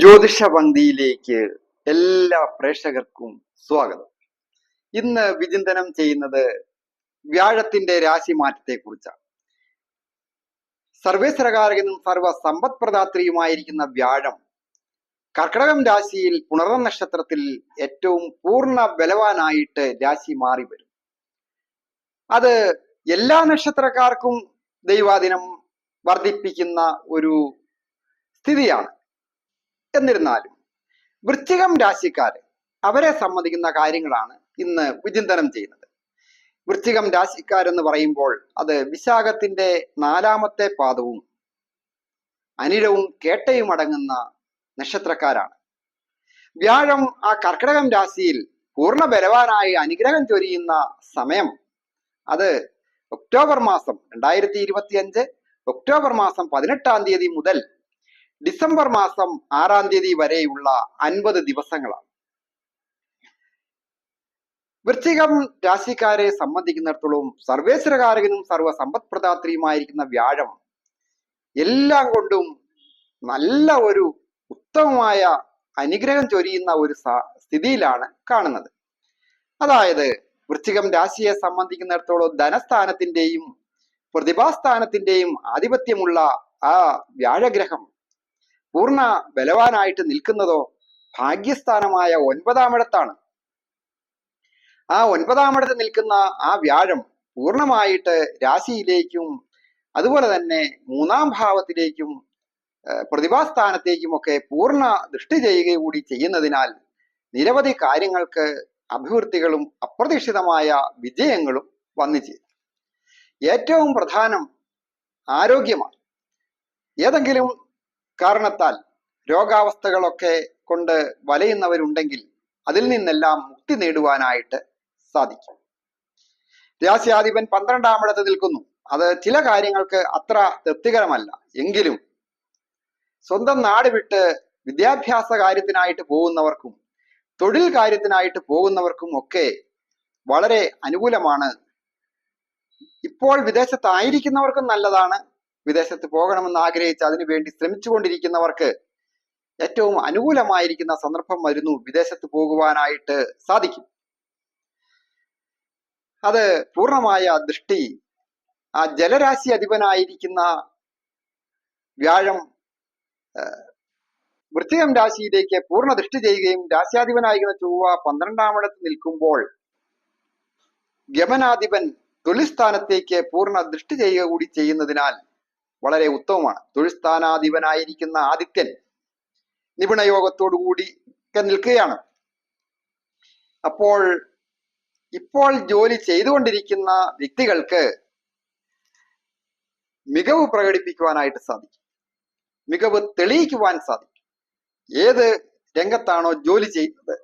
ജ്യോതിഷ പങ്ക്തിയിലേക്ക് എല്ലാ പ്രേക്ഷകർക്കും സ്വാഗതം. ഇന്ന് വിചിന്തനം ചെയ്യുന്നത് വ്യാഴത്തിന്റെ രാശി മാറ്റത്തെ കുറിച്ചാണ് സർവേശ്വരകാരകനും സർവ സമ്പദ് പ്രദാത്രിയുമായിരിക്കുന്ന വ്യാഴം കർക്കടകം രാശിയിൽ പുണർന്ന നക്ഷത്രത്തിൽ ഏറ്റവും പൂർണ ബലവാനായിട്ട് രാശി മാറി വരും അത് എല്ലാ നക്ഷത്രക്കാർക്കും ദൈവാദിനം വർദ്ധിപ്പിക്കുന്ന ഒരു സ്ഥിതിയാണ്. എന്നിരുന്നാലും വൃശ്ചികം രാശിക്കാർ അവരെ സംബന്ധിക്കുന്ന കാര്യങ്ങളാണ് ഇന്ന് വിചിന്തനം ചെയ്യുന്നത്. വൃശ്ചികം രാശിക്കാരെന്ന് പറയുമ്പോൾ അത് വിശാഖത്തിന്റെ നാലാമത്തെ പാദവും അനിഴവും കേട്ടയും അടങ്ങുന്ന നക്ഷത്രക്കാരാണ്. വ്യാഴം ആ കർക്കിടകം രാശിയിൽ പൂർണ ബലവാനായി അനുഗ്രഹം ചൊരിയുന്ന സമയം അത് ഒക്ടോബർ മാസം രണ്ടായിരത്തി ഇരുപത്തി അഞ്ച് ഒക്ടോബർ മാസം പതിനെട്ടാം തീയതി മുതൽ ഡിസംബർ മാസം ആറാം തീയതി വരെയുള്ള അൻപത് ദിവസങ്ങളാണ്. വൃശ്ചികം രാശിക്കാരെ സംബന്ധിക്കുന്നിടത്തോളം സർവേശ്വരകാരകനും സർവ സമ്പദ് പ്രദാത്രിയുമായിരിക്കുന്ന വ്യാഴം എല്ലാം കൊണ്ടും നല്ല ഒരു ഉത്തമമായ അനുഗ്രഹം ചൊരിയുന്ന ഒരു സ്ഥിതിയിലാണ് കാണുന്നത്. അതായത് വൃശ്ചികം രാശിയെ സംബന്ധിക്കുന്നിടത്തോളം ധനസ്ഥാനത്തിന്റെയും പ്രതിഭാസ്ഥാനത്തിന്റെയും ആധിപത്യമുള്ള ആ വ്യാഴഗ്രഹം പൂർണ ബലവാനായിട്ട് നിൽക്കുന്നതോ ഭാഗ്യസ്ഥാനമായ ഒൻപതാമിടത്താണ്. ആ ഒൻപതാമിടത്ത് നിൽക്കുന്ന ആ വ്യാഴം പൂർണമായിട്ട് രാശിയിലേക്കും അതുപോലെ തന്നെ മൂന്നാം ഭാവത്തിലേക്കും പ്രതിഭാസ്ഥാനത്തേക്കും ഒക്കെ പൂർണ ദൃഷ്ടി ചെയ്യുക കൂടി ചെയ്യുന്നതിനാൽ നിരവധി കാര്യങ്ങൾക്ക് അഭിവൃദ്ധികളും അപ്രതീക്ഷിതമായ വിജയങ്ങളും വന്നു ചേരും. ഏറ്റവും പ്രധാനം ആരോഗ്യമാണ്. ഏതെങ്കിലും കാരണത്താൽ രോഗാവസ്ഥകളൊക്കെ കൊണ്ട് വലയുന്നവരുണ്ടെങ്കിൽ അതിൽ നിന്നെല്ലാം മുക്തി നേടുവാനായിട്ട് സാധിക്കും. രാശിയാധിപൻ പന്ത്രണ്ടാമിടത്ത് നിൽക്കുന്നു. അത് ചില കാര്യങ്ങൾക്ക് അത്ര തൃപ്തികരമല്ല. എങ്കിലും സ്വന്തം നാട് വിട്ട് വിദ്യാഭ്യാസ കാര്യത്തിനായിട്ട് പോകുന്നവർക്കും തൊഴിൽ കാര്യത്തിനായിട്ട് പോകുന്നവർക്കും ഒക്കെ വളരെ അനുകൂലമാണ്. ഇപ്പോൾ വിദേശത്തായിരിക്കുന്നവർക്കും നല്ലതാണ്. വിദേശത്ത് പോകണമെന്ന് ആഗ്രഹിച്ച് അതിനുവേണ്ടി ശ്രമിച്ചുകൊണ്ടിരിക്കുന്നവർക്ക് ഏറ്റവും അനുകൂലമായിരിക്കുന്ന സന്ദർഭം വരുന്നു വിദേശത്ത് പോകുവാനായിട്ട് സാധിക്കും. അത് പൂർണമായ ദൃഷ്ടി ആ ജലരാശി അധിപനായിരിക്കുന്ന വ്യാഴം വൃത്തികം രാശിയിലേക്ക് പൂർണ ദൃഷ്ടി ചെയ്യുകയും രാശ്യാധിപനായിരിക്കുന്ന ചൊവ്വ പന്ത്രണ്ടാമിടത്ത് നിൽക്കുമ്പോൾ ഗമനാധിപൻ തൊലിസ്ഥാനത്തേക്ക് പൂർണ ദൃഷ്ടി ചെയ്യുക കൂടി ചെയ്യുന്നതിനാൽ വളരെ ഉത്തമമാണ്. തൊഴിൽ സ്ഥാനാധിപനായിരിക്കുന്ന ആദിത്യൻ നിപുണയോഗത്തോടുകൂടി നിൽക്കുകയാണ്. അപ്പോൾ ഇപ്പോൾ ജോലി ചെയ്തുകൊണ്ടിരിക്കുന്ന വ്യക്തികൾക്ക് മികവ് പ്രകടിപ്പിക്കുവാനായിട്ട് സാധിക്കും. മികവ് തെളിയിക്കുവാൻ സാധിക്കും. ഏത് രംഗത്താണോ ജോലി ചെയ്യുന്നത്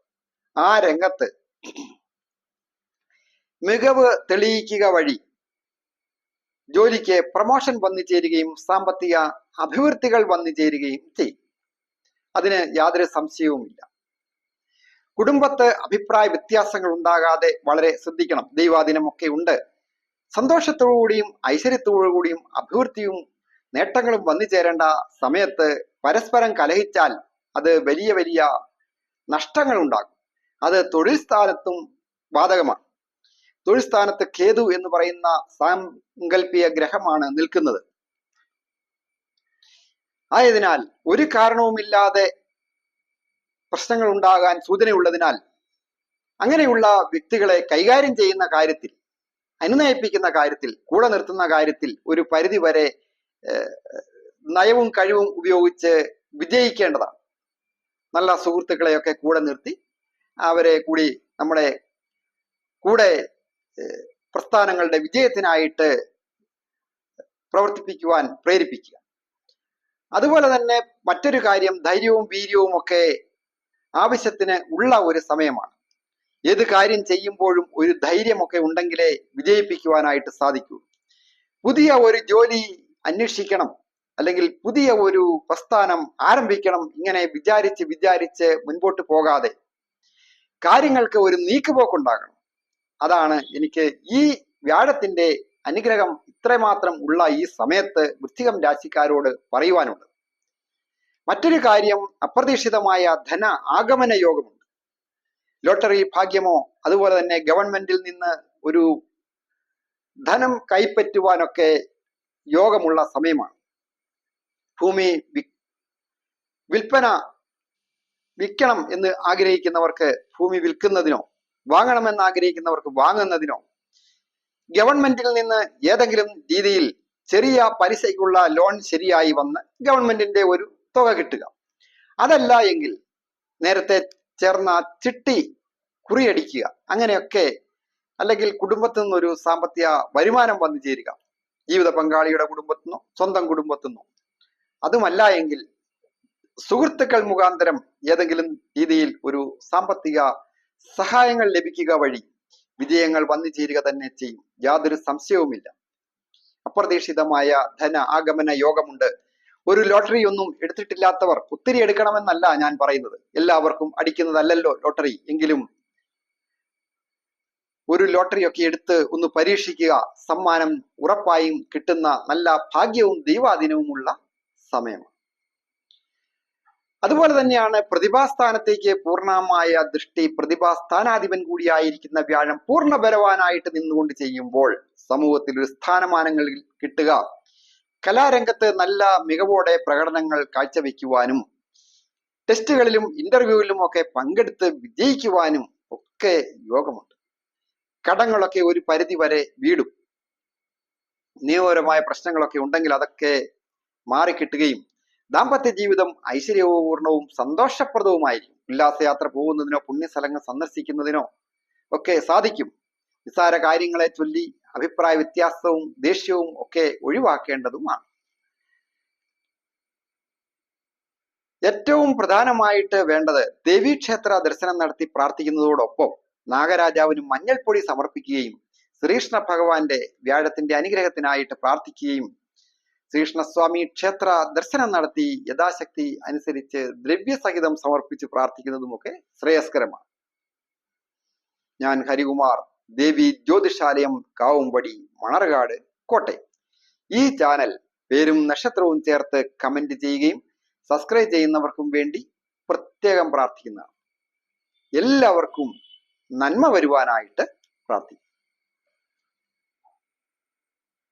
ആ രംഗത്ത് മികവ് തെളിയിക്കുക വഴി ജോലിക്ക് പ്രമോഷൻ വന്നു ചേരുകയും സാമ്പത്തിക അഭിവൃദ്ധികൾ വന്നു ചേരുകയും ചെയ്യും. അതിന് യാതൊരു സംശയവുമില്ല. കുടുംബത്ത് അഭിപ്രായ വ്യത്യാസങ്ങൾ ഉണ്ടാകാതെ വളരെ ശ്രദ്ധിക്കണം. ദൈവാദിനമൊക്കെ ഉണ്ട്. സന്തോഷത്തോടുകൂടിയും ഐശ്വര്യത്തോടുകൂടിയും അഭിവൃദ്ധിയും നേട്ടങ്ങളും വന്നു ചേരേണ്ട സമയത്ത് പരസ്പരം കലഹിച്ചാൽ അത് വലിയ വലിയ നഷ്ടങ്ങൾ ഉണ്ടാകും അത് തൊഴിൽ സ്ഥാനത്തും ബാധകമാണ്. തൊഴിൽ സ്ഥാനത്ത് കേതു എന്ന് പറയുന്ന സാങ്കല്പിക ഗ്രഹമാണ് നിൽക്കുന്നത്. ആയതിനാൽ ഒരു കാരണവുമില്ലാതെ പ്രശ്നങ്ങൾ ഉണ്ടാകാൻ സൂചനയുള്ളതിനാൽ അങ്ങനെയുള്ള വ്യക്തികളെ കൈകാര്യം ചെയ്യുന്ന കാര്യത്തിൽ അനുനയിപ്പിക്കുന്ന കാര്യത്തിൽ കൂടെ നിർത്തുന്ന കാര്യത്തിൽ ഒരു പരിധി വരെ നയവും കഴിവും ഉപയോഗിച്ച് വിജയിക്കേണ്ടതാണ്. നല്ല സുഹൃത്തുക്കളെയൊക്കെ കൂടെ നിർത്തി അവരെ കൂടി നമ്മുടെ കൂടെ പ്രസ്ഥാനങ്ങളുടെ വിജയത്തിനായിട്ട് പ്രവർത്തിപ്പിക്കുവാൻ പ്രേരിപ്പിക്കുക. അതുപോലെ തന്നെ മറ്റൊരു കാര്യം ധൈര്യവും വീര്യവും ഒക്കെ ആവശ്യത്തിന് ഉള്ള ഒരു സമയമാണ്. ഏത് കാര്യം ചെയ്യുമ്പോഴും ഒരു ധൈര്യമൊക്കെ ഉണ്ടെങ്കിലേ വിജയിപ്പിക്കുവാനായിട്ട് സാധിക്കൂ. പുതിയ ഒരു ജോലി അന്വേഷിക്കണം അല്ലെങ്കിൽ പുതിയ ഒരു പ്രസ്ഥാനം ആരംഭിക്കണം ഇങ്ങനെ വിചാരിച്ച് വിചാരിച്ച് മുൻപോട്ട് പോകാതെ കാര്യങ്ങൾക്ക് ഒരു നീക്കുപോക്കുണ്ടാകണം. അതാണ് എനിക്ക് ഈ വ്യാഴത്തിന്റെ അനുഗ്രഹം ഇത്രമാത്രം ഉള്ള ഈ സമയത്ത് വൃശ്ചികം രാശിക്കാരോട് പറയുവാനുണ്ട്. മറ്റൊരു കാര്യം അപ്രതീക്ഷിതമായ ധന ആഗമന യോഗമുണ്ട്. ലോട്ടറി ഭാഗ്യമോ അതുപോലെ തന്നെ ഗവൺമെന്റിൽ നിന്ന് ഒരു ധനം കൈപ്പറ്റുവാനൊക്കെ യോഗമുള്ള സമയമാണ്. ഭൂമി വിൽപ്പന വിൽക്കണം എന്ന് ആഗ്രഹിക്കുന്നവർക്ക് ഭൂമി വിൽക്കുന്നതിനോ വാങ്ങണമെന്ന് ആഗ്രഹിക്കുന്നവർക്ക് വാങ്ങുന്നതിനോ? ഗവൺമെന്റിൽ നിന്ന് ഏതെങ്കിലും രീതിയിൽ ചെറിയ പലിശയ്ക്കുള്ള ലോൺ ശരിയായി വന്ന് ഗവൺമെന്റിന്റെ ഒരു തുക കിട്ടുക. അതല്ല എങ്കിൽ നേരത്തെ ചേർന്ന ചിട്ടി കുറിയടിക്കുക. അങ്ങനെയൊക്കെ അല്ലെങ്കിൽ കുടുംബത്തിൽ നിന്നൊരു സാമ്പത്തിക വരുമാനം വന്നു ചേരുക. ജീവിത പങ്കാളിയുടെ കുടുംബത്തിൽ നിന്നോ സ്വന്തം കുടുംബത്തിൽ നിന്നോ. അതുമല്ല എങ്കിൽ സുഹൃത്തുക്കൾ മുഖാന്തരം ഏതെങ്കിലും രീതിയിൽ ഒരു സാമ്പത്തിക സഹായങ്ങൾ ലഭിക്കുക വഴി വിജയങ്ങൾ വന്നു ചേരുക തന്നെ ചെയ്യും. യാതൊരു സംശയവുമില്ല. അപ്രതീക്ഷിതമായ ധന ആഗമന യോഗമുണ്ട്. ഒരു ലോട്ടറി ഒന്നും എടുത്തിട്ടില്ലാത്തവർ ഒത്തിരി എടുക്കണമെന്നല്ല ഞാൻ പറയുന്നത്. എല്ലാവർക്കും അടിക്കുന്നതല്ലല്ലോ ലോട്ടറി. എങ്കിലും ഒരു ലോട്ടറി ഒക്കെ എടുത്ത് ഒന്ന് പരീക്ഷിക്കുക സമ്മാനം ഉറപ്പായും കിട്ടുന്ന നല്ല ഭാഗ്യവും ദൈവാധീനവുമുള്ള സമയമാണ്. അതുപോലെ തന്നെയാണ് പ്രതിഭാസ്ഥാനത്തേക്ക് പൂർണമായ ദൃഷ്ടി പ്രതിഭാസ്ഥാനാധിപൻ കൂടിയായിരിക്കുന്ന വ്യാഴം പൂർണ ബലവാനായിട്ട് നിന്നുകൊണ്ട് ചെയ്യുമ്പോൾ സമൂഹത്തിൽ ഒരു സ്ഥാനമാനങ്ങൾ കിട്ടുക. കലാരംഗത്ത് നല്ല മികവോടെ പ്രകടനങ്ങൾ കാഴ്ചവെക്കുവാനും ടെസ്റ്റുകളിലും ഇന്റർവ്യൂവിലും ഒക്കെ പങ്കെടുത്ത് വിജയിക്കുവാനും ഒക്കെ യോഗമുണ്ട്. കടങ്ങളൊക്കെ ഒരു പരിധി വരെ വീടും. നിയമപരമായ പ്രശ്നങ്ങളൊക്കെ ഉണ്ടെങ്കിൽ അതൊക്കെ മാറിക്കിട്ടുകയും ദാമ്പത്യ ജീവിതം ഐശ്വര്യപൂർണവും സന്തോഷപ്രദവുമായിരിക്കും. ഉല്ലാസയാത്ര പോകുന്നതിനോ പുണ്യസ്ഥലങ്ങൾ സന്ദർശിക്കുന്നതിനോ ഒക്കെ സാധിക്കും. നിസ്സാര കാര്യങ്ങളെ ചൊല്ലി അഭിപ്രായ വ്യത്യാസവും ദേഷ്യവും ഒക്കെ ഒഴിവാക്കേണ്ടതുമാണ്. ഏറ്റവും പ്രധാനമായിട്ട് വേണ്ടത് ദേവീക്ഷേത്ര ദർശനം നടത്തി പ്രാർത്ഥിക്കുന്നതോടൊപ്പം നാഗരാജാവിന് മഞ്ഞൾപ്പൊടി സമർപ്പിക്കുകയും ശ്രീകൃഷ്ണ ഭഗവാന്റെ വ്യാഴത്തിന്റെ അനുഗ്രഹത്തിനായിട്ട് പ്രാർത്ഥിക്കുകയും ശ്രീകൃഷ്ണസ്വാമി ക്ഷേത്ര ദർശനം നടത്തി യഥാശക്തി അനുസരിച്ച് ദ്രവ്യസഹിതം സമർപ്പിച്ച് പ്രാർത്ഥിക്കുന്നതുമൊക്കെ ശ്രേയസ്കരമാണ്. ഞാൻ ഹരികുമാർ ദേവി ജ്യോതിഷാലയം കാവുംപടി മണർകാട് കോട്ടയം. ഈ ചാനൽ പേരും നക്ഷത്രവും ചേർത്ത് കമന്റ് ചെയ്യുകയും സബ്സ്ക്രൈബ് ചെയ്യുന്നവർക്കും വേണ്ടി പ്രത്യേകം പ്രാർത്ഥിക്കുന്നതാണ്. എല്ലാവർക്കും നന്മ വരുവാനായിട്ട് പ്രാർത്ഥിക്കും